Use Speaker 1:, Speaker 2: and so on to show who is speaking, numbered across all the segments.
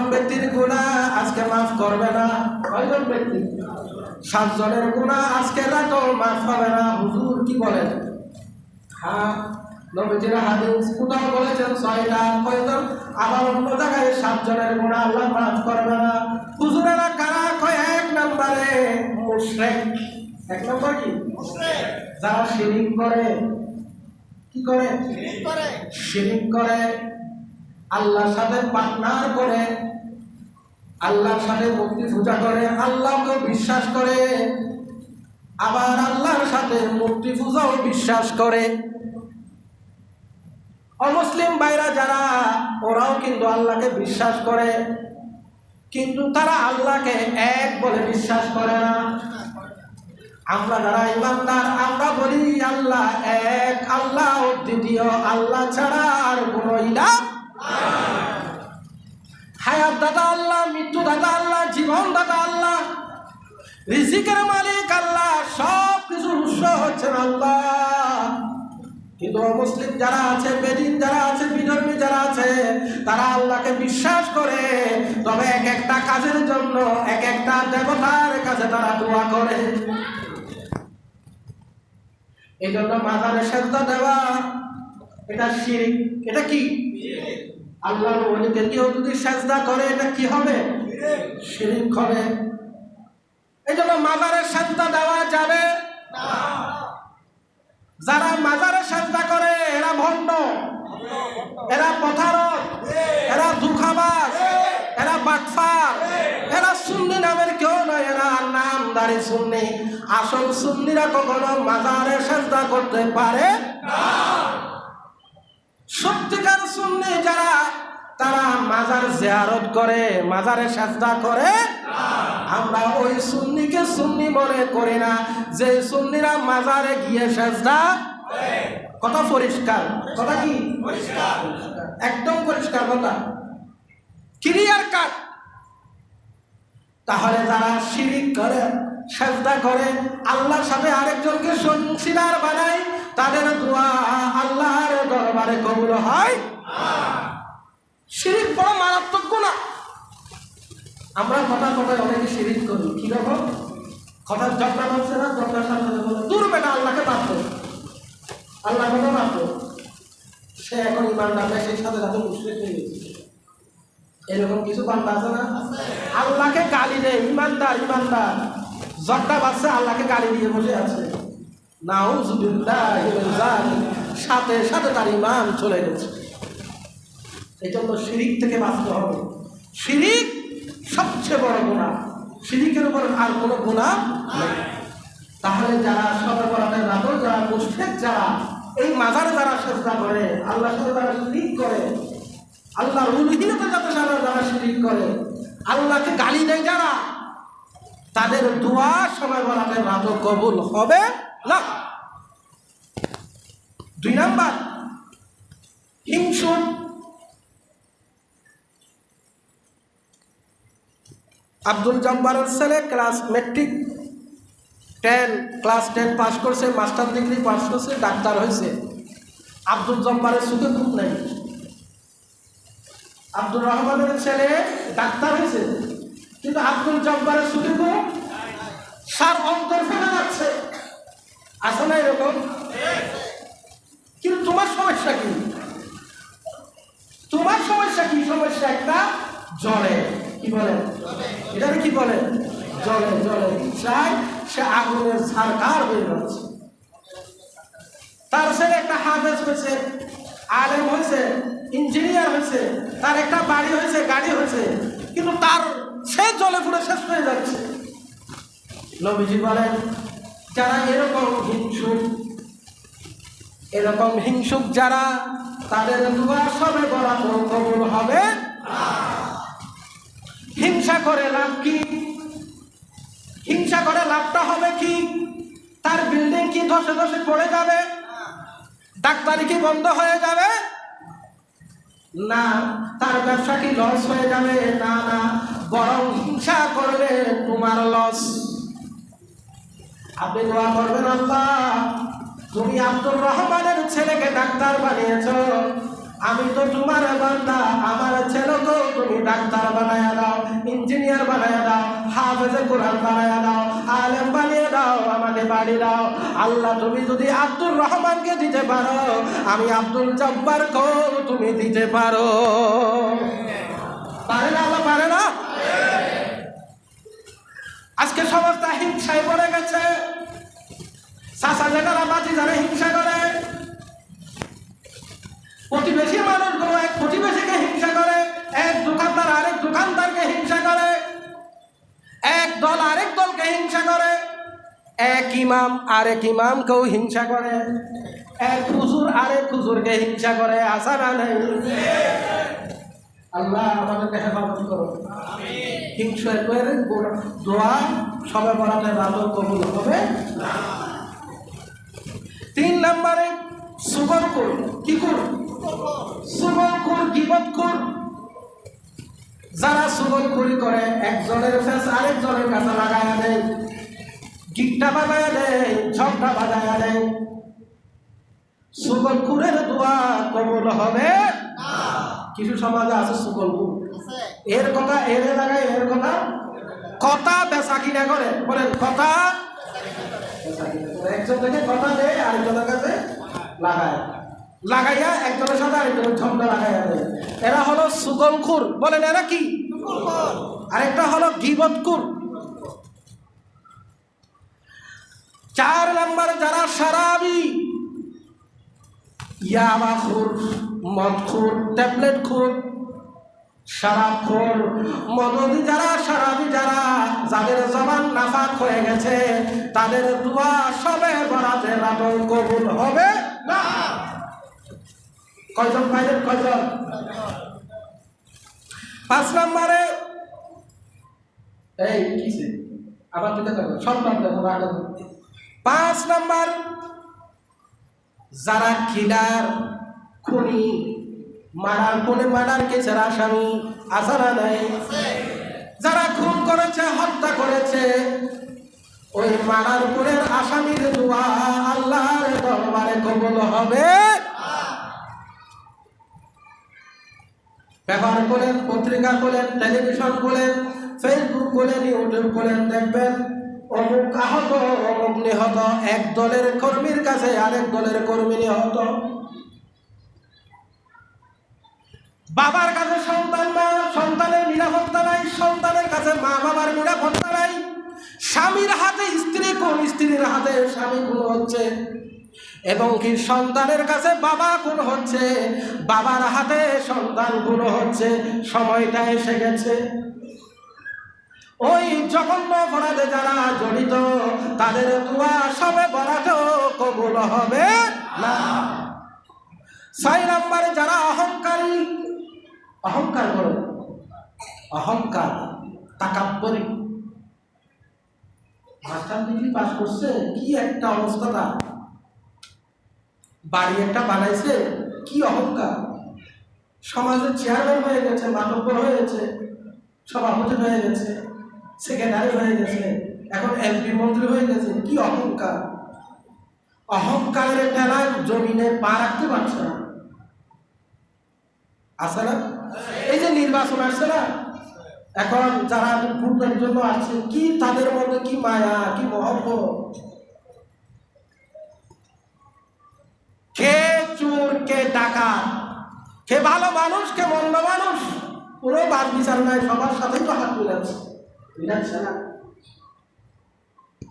Speaker 1: সাতজন ব্যক্তির গুণা আজকে মাফ করবে না। কয়জন ব্যক্তি? সাতজনের গুণা আজকে রাতেও মাফ হবে না। হুজুর কি বলেন? হ্যাঁ নবীজির হাদিস কোথাও বলেছেন ছয়টা কয়জন? আবার অন্য জায়গায় সাতজনের গুণা আল্লাহ মাফ করবে না। হুজুরেরা কারা কয়? এক নম্বরে মুশরিক। এক নম্বর কি? যারা শিরিক করে কি করে। শিরিক করে। আল্লাহর সাথে পার্টনার করে, আল্লাহর সাথে মুক্তি পূজা করে আল্লাহকে বিশ্বাস করে, আবার আল্লাহর সাথে মূর্তি পূজাও বিশ্বাস করে। অমুসলিম ভাইরা যারা, ওরাও কিন্তু আল্লাহকে বিশ্বাস করে, কিন্তু তারা আল্লাহকে এক বলে বিশ্বাস করে না। আমরা যারা ইমানদার, আমরা বলি আল্লাহ এক, আল্লাহ দ্বিতীয় আল্লাহ ছাড়া আর কোনো ইলাহ আল্লাহ মৃত্যু দাদা আল্লাহ জীবন দাদা আল্লাহ রিজিকের মালিক আল্লাহ সব কিছুর উৎস হচ্ছেন আল্লাহ। কিন্তু মুসলিম যারা আছে বেদিন যারা আছে বিধর্মী যারা আছে তারা আল্লাহকে বিশ্বাস করে তবে এক একটা কাজের জন্য এক একটা দেবতার কাছে তারা দোয়া করে। এই জন্য মাথারে সেজদা দেওয়া এটা শিরিক। এটা কি? আল্লাহর ওলিকে কেউ যদি সেজদা করে এটা কি হবে? শিরিক হবে এই জন্য মাজারে সেজদা দেওয়া যাবে যারা মাজারে করে, এরা ভণ্ড। এরা পথারক এরা দুঃখাবাস এরা এরা সুন্নি নামের কেউ নয়, এরা নামদারি সুন্নি। আসল সুন্নিরা কখনো মাজারে সেজদা করতে পারে সত্যিকার সুন্নি যারা তারা মাজার জিয়ারত করে, মাজারে সাজদা করে। আমরা ওই সুন্নিকে সুন্নি মনে করি না। যে সুন্নিরা মাজারে গিয়ে সাজদা কথা পরিষ্কার? কথা কি? একদম পরিষ্কার কথা। ক্লিয়ার কাট তাহলে যারা শিরিক করে, সাজদা করে, আল্লাহর সাথে আরেকজনকে সংশিদার বানায়, তাদের দোয়া আল্লাহর দরবারে কবুল হয়। শিরিক বড় মারাত্মক গুণা আমরা কথা কথায় অনেকে শিরিক করি। কীরকম কথা ঝগড়া মানছে না সাথে বলে দূর বেটা, আল্লাহকে মাত্র আল্লাহ কথা মাত্র সে এখন ইমানদার না সেই সাথে সাথে মুসলিম হয়ে গেছে। এরকম কিছু বান্দা আছে না? আল্লাহকে গালি দেয়, ইমানদার ইমানদার। জগটা বাচ্চা আল্লাহকে গালি দিয়ে বসে আছে। নাউজুবিল্লাহ সাথে সাথে তার ইমান চলে গেছে। এই জন্য শিরিক থেকে বাঁচতে হবে। শিরিক সবচেয়ে বড় গুণা। শিরিকের উপর আর কোনো গুণা তাহলে যারা সবে বরাতের রাতও যারা মুশফেক, যারা এই মাজারে যারা চেষ্টা করে আল্লাহ সাথে যারা শিরিক করে আল্লাহ উলহিনতে যাতে যারা যারা শিরিক করে, আল্লাহকে গালি দেয় যারা, তাদের দোয়া সময় বরাতের রাতও কবুল হবে না। দুই নাম্বার হিংসুক আব্দুল জব্বারের ছেলে class matric ten class ten pass করছে মাস্টার ডিগ্রি পাস করছে, ডাক্তার হয়েছে আব্দুল জব্বারের সুখে খুব নেই। আব্দুল রহমানের ছেলে ডাক্তার হয়েছে কিন্তু আব্দুল জব্বারের সুখে খুব সার অন্তর ফেলে যাচ্ছে। আছে না এরকম? কিন্তু তোমার সমস্যা কি? তোমার সমস্যা কি? সমস্যা একটা জলে। কি বলে? এটা কি বলে? জলে জলে চাই সে আগুনের সারকার হয়ে যাচ্ছে। তার ছেলে একটা হাফেজ হয়েছে, আলেম হয়েছে, ইঞ্জিনিয়ার হয়েছে, তার একটা বাড়ি হয়েছে, গাড়ি হয়েছে, কিন্তু তার সে জলে পুরো শেষ হয়ে যাচ্ছে। নবীজি বলেন, যারা এরকম হিংসুক এরকম হিংসুক যারা, তাদের দুবার সবে বলা কবুল হবে। হিংসা করে লাভ কি? হিংসা করে লাভটা হবে কি? তার বিল্ডিং কি ধসে ধসে পড়ে যাবে? ডাক্তারি কি বন্ধ হয়ে যাবে? না, তার ব্যবসা কি লস হয়ে যাবে? না না, বরং হিংসা করলে তোমার লস আপনি দোয়া করবেন, আল্লাহ। তুমি আব্দুর রহমানের ছেলেকে ডাক্তার বানিয়েছ। আমি তো তোমার বান্দা, আমার ছেলেকে তুমি ডাক্তার বানায়া দাও ইঞ্জিনিয়ার বানায়া দাও, হাফেজে কোরআন বানায়া দাও, আলেম বানিয়ে দাও, আমাকে বাড়ি দাও। আল্লাহ, তুমি যদি আব্দুর রহমানকে দিতে পারো, আমি আব্দুল জব্বার তুমি দিতে পারো। পারে না আল্লাহ, পারে না? আজকে সমস্ত হিংসায় পড়ে গেছে। চাষা জায়গারা বাজি যারা হিংসা করে। প্রতিবেশী মানুষগুলো এক প্রতিবেশীকে হিংসা করে, এক দোকানদার আরেক দোকানদারকে হিংসা করে, এক দল আরেক দলকে হিংসা করে, এক ইমাম আরেক ইমামকেও হিংসা করে, এক হুজুর আরেক হুজুরকে হিংসা করে আশা না নেই? আল্লাহ আমাদেরকে হেফাজত করো হিংসা করে দোয়া, সবে বরাতে বাদল কবুল হবে। তিন নম্বরে সুগর কুর কি কুর সুগর কুর গিবত কুর যারা সুগর কুরি করে একজনের ফেস আরেকজনের কাছে লাগায়া দেয়। গিটটা বাজায়া দেয় ঝগড়া বাজায়া দেয়। সুগর কুরের দোয়া কবুল হবে? কিছু সমাজে আছে সুগর এর কথা এর এলাকায় এর কথা? কথা বেচা কিনা করে। বলেন কথা একজন থেকে কথা দেয় আরেকজনের কাছে লাগায়। লাগাইয়া একজনের সাথে আরেকজনের ঝগড়া লাগাইয়া দেয়। এরা হলো সুগলখুর। বলেন, এরা কি? আরেকটা হলো গিবতকুর চার নাম্বার যারা সারাবি ইয়াবা মদ খুর ট্যাবলেট খুর সারাক্ষর মদদি যারা, সারাবি যারা, যাদের জবান নাফাক হয়ে গেছে, তাদের দোয়া সবে বরাতে রাতন কবুল হবে না। কয়জন পাইলেন? কয়জন? পাঁচ নম্বরে। এই আবার দিতে থাকো সব নাম দেখো আগে পাঁচ নম্বর। যারা কিলার খুনি মারার কোনে মারার আসামি আসারা নাই। যারা খুন করেছে হত্যা করেছে ওই মারার কোনের আসামির দোয়া আল্লাহর দরবারে কবল হবে। ব্যবহার করেন পত্রিকা খোলেন টেলিভিশন খোলেন ফেসবুক খোলেন ইউটিউব খোলেন দেখবেন অমুক আহত, অমুক নিহত, এক দলের কর্মীর কাছে আরেক দলের কর্মী নিহত। বাবার কাছে সন্তান না সন্তানের নিরাপত্তা নাই, সন্তানের কাছে মা বাবার নিরাপত্তা নাই। স্বামীর হাতে স্ত্রী, কোন স্ত্রীর হাতে স্বামী কোন হচ্ছে? এবং কি সন্তানের কাছে বাবা কোন হচ্ছে? বাবার হাতে সন্তান কোন হচ্ছে, সময়টা এসে গেছে। ওই জঘন্য অপরাধে যারা জড়িত, তাদের দোয়া সবে বরাতেও কবুল হবে না। ছয় নম্বরে যারা অহংকারী, অহংকার করে অহংকার, তাকাব্বরি। মাস্টার ডিগ্রি পাস করছে? কি একটা অবস্থাটা বাড়ি একটা বানাইছে, কি অহংকার? সমাজের চেয়ারম্যান হয়ে গেছে মাতব্বর হয়ে গেছে, সভাপতি হয়ে গেছে সেক্রেটারি হয়ে গেছে, এখন এমপি মন্ত্রী হয়ে গেছে, কি অহংকার? অহংকারের ঠেলায় জমিনে পা রাখতে পারছে না। আছে না? এই যে নির্বাচন আসছে না, এখন যারা ভোটের জন্য আসছে, কি তাদের মধ্যে কি মায়া, কি মহব্বত? কে চোর, কে টাকা কে ভালো মানুষ, কে মন্দ মানুষ? পুরো বাদ বিচার নাই সবার সাথেই তো হাত মিলাচ্ছে। না।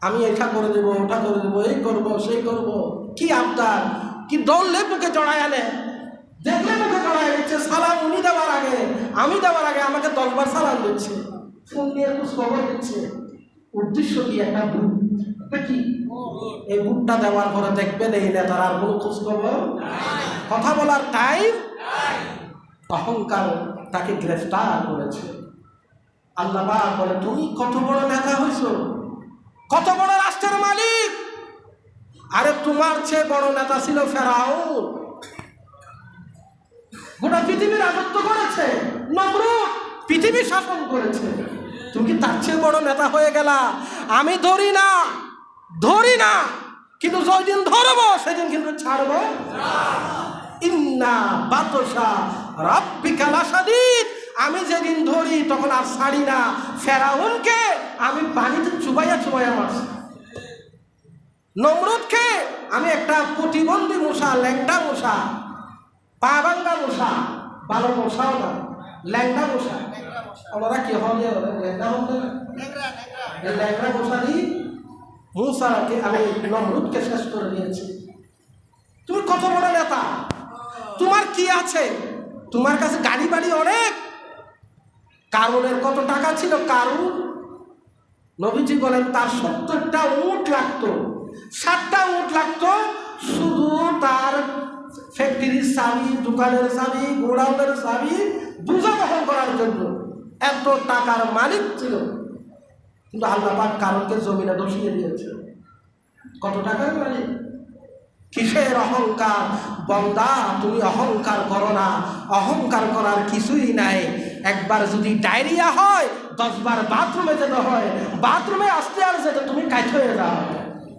Speaker 1: আমি এটা করে দেবো, ওটা করে দেবো, এই করব, সেই করব। কি আবদার? কি দৌড়লে বুকে জড়ায় আনে? দেখলে মুখে জড়ায় দিচ্ছে, সালাম উনি দেওয়ার আগে, আমি দেওয়ার আগে আমাকে দশবার সালাম দিচ্ছে। ফোন নিয়ে একটু খবর দিচ্ছে। উদ্দেশ্য কি? একটা ভুল। একটা কি? এই বুটটা দেওয়ার পরে দেখবেন এই নেতার আর কোনো খোঁজ খবর কথা বলার টাইম অহংকার তাকে গ্রেফতার করেছে। আল্লাহ বলে, তুমি কত বড় নেতা হয়েছো কত বড় রাষ্ট্রের মালিক? আরে তোমার চেয়ে বড় নেতা ছিল ফেরাও গোটা পৃথিবী রাজত্ব করেছে, নমরুদ পৃথিবী শাসন করেছে। তুমি কি তার চেয়ে বড় নেতা হয়ে গেলা? আমি ধরি না। ধরি না কিন্তু যেদিন ধরবো সেদিন কিন্তু ছাড়বো। ইন্না বাতসা রাব্বিকা লাশাদীদ। আমি যেদিন ধরি তখন আর ছাড়ি না। ফেরাউনকে আমি পানিতে চুবাইয়া চুবাইয়া মারছি। নমরুদকে আমি একটা প্রতিবন্ধী মশা ল্যাংটা মশা পা ভাঙ্গা মশা ভালো মশাও না ল্যাংটা মশা ওনারা কি হবে ল্যাংটা হবে ল্যাংটা মশারই মুসাকে আমি নমরুদকে শেষ করে দিয়েছি তুমি কত বড় নেতা? তোমার কি আছে? তোমার কাছে গাড়ি বাড়ি অনেক। কারুনের কত টাকা ছিল? কারুন নবীজি বলেন, তার সত্তরটা উট লাগতো। ষাটটা উট লাগতো। শুধু তার ফ্যাক্টরির চাবি দোকানের চাবি গোডাউনের চাবি বোঝা বহন করার জন্য। এত টাকার মালিক ছিল। কিন্তু আল্লাহ পাক কারণকে জমিনে বসিয়ে দিয়েছে কত টাকার মালিক? কিসের অহংকার? বন্দা, তুমি অহংকার করো না। অহংকার করার কিছুই নাই। একবার যদি ডায়রিয়া হয়, দশবার বাথরুমে যেতে হয়, বাথরুমে আসতে আর যেতে তুমি কাজ হয়ে যাও।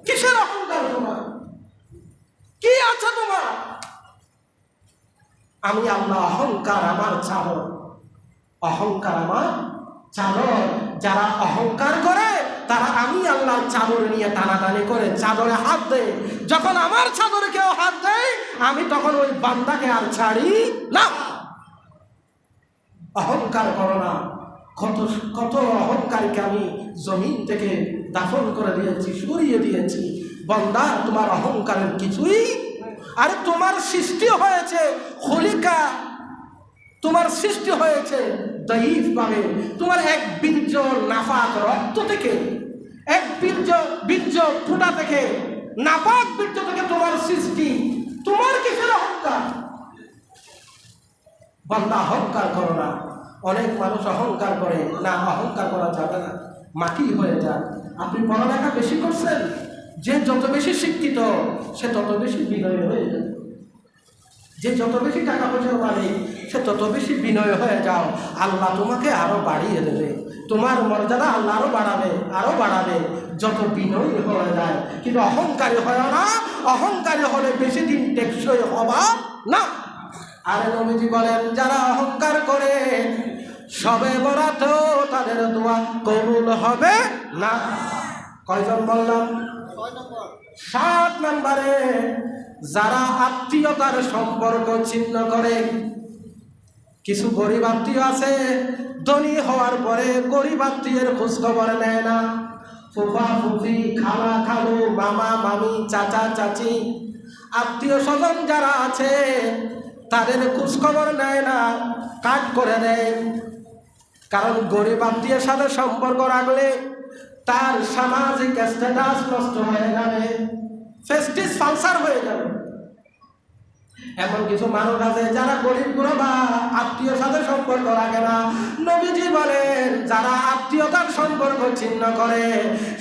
Speaker 1: কিসের অহংকার তোমার? কি আছে তোমার? আমি আল্লাহ অহংকার আমার চাহ অহংকার আমার চাদর যারা অহংকার করে, তারা আমি আল্লাহর চাদর নিয়ে টানাটানি করে চাদরে হাত দেয় যখন আমার চাদরে কেউ হাত দেয়, আমি তখন ওই বান্দাকে আর ছাড়ি না। অহংকার করো না। কত কত অহংকারীকে আমি জমিন থেকে দাফন করে দিয়েছি, সরিয়ে দিয়েছি। বন্দা, তোমার অহংকারের কিছুই আরে তোমার সৃষ্টি হয়েছে। হলিকা তোমার সৃষ্টি হয়েছে। দৈব ভাবে তোমার এক বীর্য নাফাক রক্ত থেকে, এক বীর্য বীর্য ফুটা থেকে, নাপাক বীর্য থেকে তোমার সৃষ্টি, তোমার কিসের অহংকার? বান্দা অহংকার করো না। অনেক মানুষ অহংকার করে। না, অহংকার করা যাবে না। মাটি হয়ে যান আপনি পড়ালেখা বেশি করছেন। যে যত বেশি শিক্ষিত, সে তত বেশি বিনয় হয়ে যায় যে যত বেশি টাকা পয়সা বাড়ে সে তত বেশি বিনয় হয়ে যাও। আল্লাহ তোমাকে আরও বাড়িয়ে দেবে। তোমার মর্যাদা আল্লাহ আরও বাড়াবে আরও বাড়াবে। যত বিনয়ী হয়ে যায়, কিন্তু অহংকারী হয় না, অহংকারী হলে বেশি দিন টেকসই হবা না। আর নবীজি বলেন, যারা অহংকার করে, সবে বরাত তাদের দোয়া কবুল হবে না। কয়জন বললাম? সাত নম্বরে, যারা আত্মীয়তার সম্পর্ক ছিন্ন করে কিছু গরিব আত্মীয় আছে, ধনী হওয়ার পরে গরিব আত্মীয়ের খোঁজখবর নেয় না। ফুফা, ফুফি, খালা, খালু, মামা, মামি, চাচা, চাচি, আত্মীয় স্বজন যারা আছে, তাদের খোঁজখবর নেয় না, কাট করে দেয়। কারণ গরিব আত্মীয়ের সাথে সম্পর্ক রাখলে তার সামাজিক স্ট্যাটাস নষ্ট হয়ে যাবে, ফেস্টিস ফালসার হয়ে যাবে। এমন কিছু মানুষ আছে যারা গরিব গুরবা আত্মীয় সাথে সম্পর্ক রাখে না। নবীজি বলেন, যারা আত্মীয়তার সম্পর্ক ছিন্ন করে,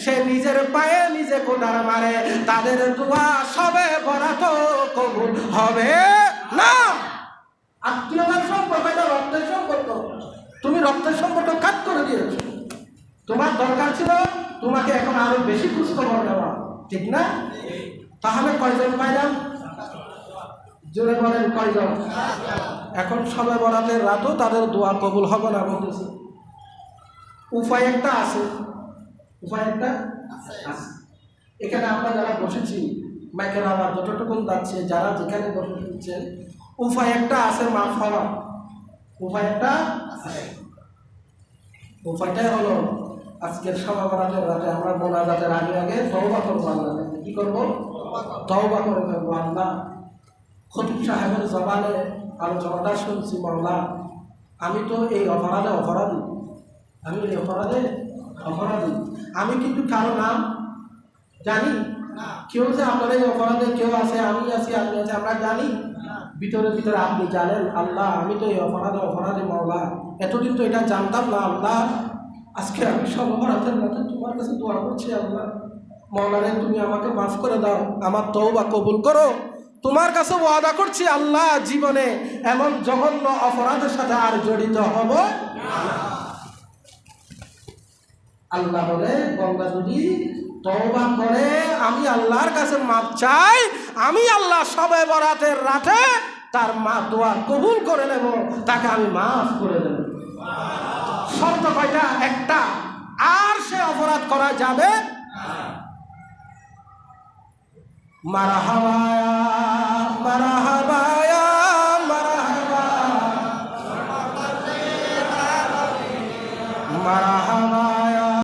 Speaker 1: সে নিজের পায়ে নিজে কোটার মারে। তাদের দোয়া সবে বরাত কবুল হবে না। আত্মীয়তার সম্পর্ক এটা রক্তের সম্পর্ক। তুমি রক্তের সম্পর্ক কাট করে দিয়েছ। তোমার দরকার ছিল তোমাকে এখন আরও বেশি খোঁজখবর দেওয়া। ঠিক না? তাহলে কয়জন পাইলাম? জোরে বলেন, কয়জন? এখন সবে বরাতের রাতও তাদের দোয়া কবুল হবে না বলতেছে। উপায় একটা আছে। উপায় একটা আছে। এখানে আমরা যারা বসেছি মাইকের আবার যতটুকুন যাচ্ছে, যারা যেখানে বসে শুনছেন উপায় একটা আছে মাফ হওয়া উপায় একটা উপায়টাই হলো, আজকের সভা বরাতের রাতে আমরা বোনা মোনাজাতের আগে আগে তওবা করব আল্লাহ কি করব? তওবা করে ফেলব আল্লাহ। খতিব সাহেবের জবানে আলোচনাটা শুনছি মামলা আমি তো এই অপরাধে অপরাধী। আমি এই অপরাধে অপরাধী। আমি কিন্তু কারও নাম জানি। কেউ যে আপনার এই অপরাধে কেউ আছে, আমি আছি, আপনি আছে আমরা জানি। ভিতরে ভিতরে আপনি জানেন। আল্লাহ, আমি তো এই অপরাধে অপরাধী, মাওলা। এতদিন তো এটা জানতাম না, আল্লাহ। আজকে আমি সব অপরাধের মতো তোমার কাছে দোয়া করছি, আল্লাহ। মৌলারে তুমি আমাকে মাফ করে দাও। আমার তওবা কবুল করো। তোমার কাছে ওয়াদা করছি, আল্লাহ জীবনে এমন জঘন্য অপরাধের সাথে আর জড়িত হব আল্লাহ বলে, গঙ্গা যদি করে, আমি আল্লাহর কাছে মাপ চাই, আমি আল্লাহ সবে বরাতের রাতে তার মা দোয়া কবুল করে নেব, তাকে আমি মাফ করে দেব। শর্ত কয়টা? একটা, আর সে অপরাধ করা যাবে মারা হাওয়ায়া মারাহাবা